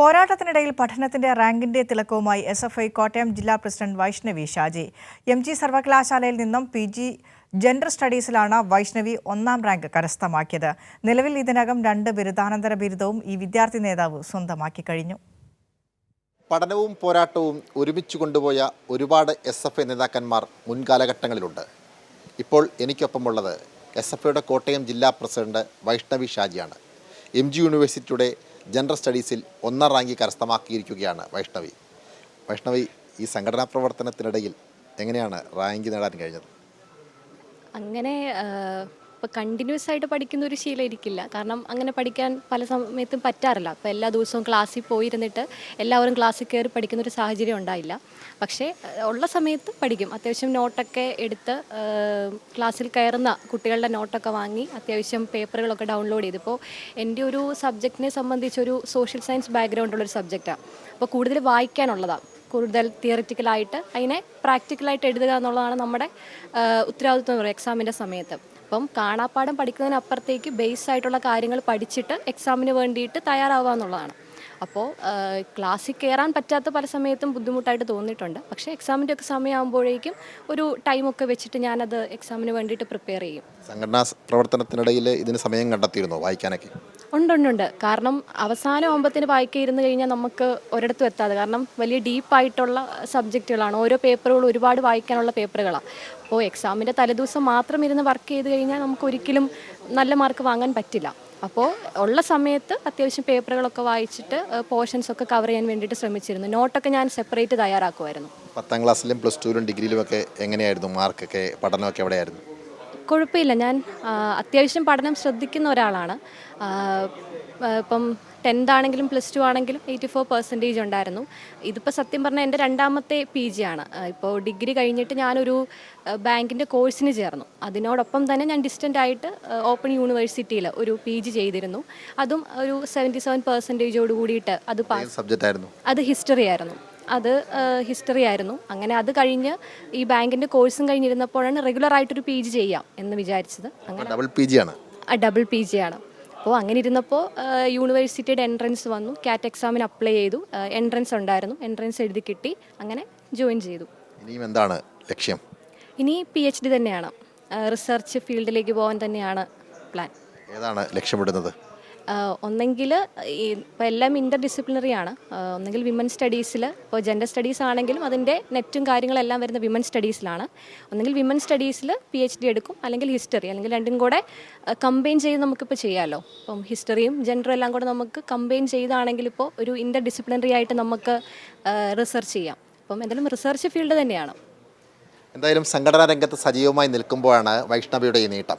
പോരാട്ടത്തിനിടയിൽ പഠനത്തിന്റെ റാങ്കിന്റെ തിളക്കവുമായി എസ് എഫ് ഐ കോട്ടയം ജില്ലാ president Vaishnavi Shaji. M G സർവകലാശാലയിൽ നിന്നും പി ജി ജെൻഡർ സ്റ്റഡീസിലാണ് വൈഷ്ണവി ഒന്നാം റാങ്ക് കരസ്ഥമാക്കിയത്. നിലവിൽ ഇതിനകം രണ്ട് ബിരുദാനന്തര ബിരുദവും ഈ വിദ്യാർത്ഥി നേതാവ് സ്വന്തമാക്കി കഴിഞ്ഞു. പഠനവും പോരാട്ടവും ഒരുമിച്ച് കൊണ്ടുപോയ ഒരുപാട് എസ് എഫ് ഐ നേതാക്കന്മാർ മുൻകാലഘട്ടങ്ങളിലുണ്ട് ഇപ്പോൾ എനിക്കൊപ്പമുള്ളത് എസ് എഫ് ഐയുടെ കോട്ടയം ജില്ലാ പ്രസിഡന്റ് വൈഷ്ണവി ഷാജിയാണ്. എം ജി യൂണിവേഴ്സിറ്റിയുടെ ജനറൽ സ്റ്റഡീസിൽ ഒന്നാം റാങ്ക് കരസ്ഥമാക്കിയിരിക്കുകയാണ് വൈഷ്ണവി. വൈഷ്ണവി ഈ സംഘടനാ പ്രവർത്തനത്തിനിടയിൽ എങ്ങനെയാണ് റാങ്ക് നേടാൻ കഴിഞ്ഞത്? അങ്ങനെ ഇപ്പോൾ കണ്ടിന്യൂസ് ആയിട്ട് പഠിക്കുന്ന ഒരു ശീലം ഇരിക്കില്ല കാരണം അങ്ങനെ പഠിക്കാൻ പല സമയത്തും പറ്റാറില്ല. അപ്പോൾ എല്ലാ ദിവസവും ക്ലാസ്സിൽ പോയിരുന്നിട്ട് എല്ലാവരും ക്ലാസ്സിൽ കയറി പഠിക്കുന്ന ഒരു സാഹചര്യം ഉണ്ടായില്ല. പക്ഷേ ഉള്ള സമയത്ത് പഠിക്കും. അത്യാവശ്യം നോട്ടൊക്കെ എടുത്ത് ക്ലാസ്സിൽ കയറുന്ന കുട്ടികളുടെ നോട്ടൊക്കെ വാങ്ങി അത്യാവശ്യം പേപ്പറുകളൊക്കെ ഡൗൺലോഡ് ചെയ്ത്. ഇപ്പോൾ എന്റെ ഒരു സബ്ജക്റ്റിനെ സംബന്ധിച്ചൊരു സോഷ്യൽ സയൻസ് ബാക്ക്ഗ്രൗണ്ട് ഉള്ളൊരു സബ്ജക്റ്റാണ് അപ്പോൾ കൂടുതൽ വായിക്കാനുള്ളതാണ് കൂടുതൽ തിയറിറ്റിക്കലായിട്ട് അതിനെ പ്രാക്ടിക്കലായിട്ട് എഴുതുക എന്നുള്ളതാണ് നമ്മുടെ ഉത്തരവാദിത്വം എക്സാമിന്റെ സമയത്ത്. അപ്പം കാണാപ്പാടം പഠിക്കുന്നതിനപ്പുറത്തേക്ക് ബേസ് ആയിട്ടുള്ള കാര്യങ്ങൾ പഠിച്ചിട്ട് എക്സാമിന് വേണ്ടിയിട്ട് തയ്യാറാവുക എന്നുള്ളതാണ്. അപ്പോൾ ക്ലാസ്സിൽ കയറാൻ പറ്റാത്ത പല സമയത്തും ബുദ്ധിമുട്ടായിട്ട് തോന്നിയിട്ടുണ്ട്. പക്ഷേ എക്സാമിന്റെ ഒക്കെ സമയമാകുമ്പോഴേക്കും ഒരു ടൈമൊക്കെ വെച്ചിട്ട് ഞാനത് എക്സാമിന് വേണ്ടിയിട്ട് പ്രിപ്പയർ ചെയ്യും. സംഘടനാ പ്രവർത്തനത്തിനിടയിൽ ഇതിന് സമയം കണ്ടെത്തിയിരുന്നോ വായിക്കാനൊക്കെ? ഉണ്ട് ഉണ്ട് ഉണ്ട്. കാരണം അവസാന ആകുമ്പത്തിന് വായിക്കാൻ ഇരുന്ന് കഴിഞ്ഞാൽ നമുക്ക് ഒരിടത്തും എത്താതെ. കാരണം വലിയ ഡീപ്പായിട്ടുള്ള സബ്ജക്റ്റുകളാണ് ഓരോ പേപ്പറുകളും ഒരുപാട് വായിക്കാനുള്ള പേപ്പറുകളാണ് അപ്പോൾ എക്സാമിന്റെ തലേദിവസം മാത്രം ഇരുന്ന് വർക്ക് ചെയ്ത് കഴിഞ്ഞാൽ നമുക്ക് ഒരിക്കലും നല്ല മാർക്ക് വാങ്ങാൻ പറ്റില്ല. അപ്പോൾ ഉള്ള സമയത്ത് അത്യാവശ്യം പേപ്പറുകളൊക്കെ വായിച്ചിട്ട് പോർഷൻസ് ഒക്കെ കവർ ചെയ്യാൻ വേണ്ടിയിട്ട് ശ്രമിച്ചിരുന്നു. നോട്ടൊക്കെ ഞാൻ സെപ്പറേറ്റ് തയ്യാറാക്കുമായിരുന്നു പത്താം ക്ലാസ്സിലും പ്ലസ് ടുവിലും ഡിഗ്രിയിലും ഒക്കെ എങ്ങനെയായിരുന്നു? മാർക്കൊക്കെ പഠനമൊക്കെ എവിടെയായിരുന്നു? കുഴപ്പമില്ല. ഞാൻ അത്യാവശ്യം പഠനം ശ്രദ്ധിക്കുന്ന ഒരാളാണ്. ഇപ്പം ടെൻത്ത് ആണെങ്കിലും പ്ലസ് ടു ആണെങ്കിലും എയ്റ്റി ഫോർ പെർസെന്റേജ് ഉണ്ടായിരുന്നു. ഇതിപ്പോൾ സത്യം പറഞ്ഞാൽ എന്റെ രണ്ടാമത്തെ പി ജി ആണ്. ഇപ്പോൾ ഡിഗ്രി കഴിഞ്ഞിട്ട് ഞാനൊരു ബാങ്കിന്റെ കോഴ്സിന് ചേർന്നു. അതിനോടൊപ്പം തന്നെ ഞാൻ ഡിസ്റ്റന്റ് ആയിട്ട് ഓപ്പൺ യൂണിവേഴ്സിറ്റിയിൽ ഒരു പി ജി ചെയ്തിരുന്നു. അതും ഒരു സെവന്റി സെവൻ പെർസെന്റേജോട് കൂടിയിട്ട് അത് സബ്ജക്റ്റ് ആയിരുന്നു? അത് ഹിസ്റ്ററി ആയിരുന്നു. അത് ഹിസ്റ്ററി ആയിരുന്നു. അങ്ങനെ അത് കഴിഞ്ഞ് ഈ ബാങ്കിന്റെ കോഴ്സും കഴിഞ്ഞിരുന്നപ്പോഴാണ് റെഗുലർ ആയിട്ടൊരു പി ജി ചെയ്യാം എന്ന് വിചാരിച്ചത്. അങ്ങനെ ഡബിൾ പി ജി ആണ്. ഡബിൾ പി ജി ആണ്. അപ്പോൾ അങ്ങനെ ഇരുന്നപ്പോൾ യൂണിവേഴ്സിറ്റിയുടെ എൻട്രൻസ് വന്നു. കാറ്റ് എക്സാമിന് അപ്ലൈ ചെയ്തു. എൻട്രൻസ് ഉണ്ടായിരുന്നു. എൻട്രൻസ് എഴുതി കിട്ടി. അങ്ങനെ ജോയിൻ ചെയ്തു. ഇനിയും എന്താണ് ലക്ഷ്യം? ഇനി പി എച്ച് ഡി തന്നെയാണ്. റിസർച്ച് ഫീൽഡിലേക്ക് പോകാൻ തന്നെയാണ് പ്ലാൻ ഏതാണ് ലക്ഷ്യമിടുന്നത്? ഒന്നെങ്കിൽ ഇപ്പോൾ എല്ലാം ഇന്റർ ഡിസിപ്ലിനറി ആണ് ഒന്നെങ്കിൽ വിമൻ സ്റ്റഡീസിൽ ഇപ്പോൾ ജെൻഡർ സ്റ്റഡീസ് ആണെങ്കിലും അതിന്റെ നെറ്റും കാര്യങ്ങളെല്ലാം വരുന്ന വിമൻ സ്റ്റഡീസിലാണ് ഒന്നെങ്കിൽ വിമൻ സ്റ്റഡീസിൽ പി എച്ച് ഡി എടുക്കും അല്ലെങ്കിൽ ഹിസ്റ്ററി അല്ലെങ്കിൽ രണ്ടും കൂടെ കമ്പൈൻ ചെയ്ത് നമുക്കിപ്പോൾ ചെയ്യാമല്ലോ ഇപ്പം ഹിസ്റ്ററിയും ജെൻഡറും എല്ലാം കൂടെ നമുക്ക് കമ്പൈൻ ചെയ്താണെങ്കിൽ ഇപ്പോൾ ഒരു ഇന്റർ ഡിസിപ്ലിനറി ആയിട്ട് നമുക്ക് റിസർച്ച് ചെയ്യാം. അപ്പം എന്തായാലും റിസർച്ച് ഫീൽഡ് തന്നെയാണ്. എന്തായാലും സംഘടനാ രംഗത്ത് സജീവമായി നിൽക്കുമ്പോഴാണ് വൈഷ്ണവിയുടെ ഈ നീട്ടം.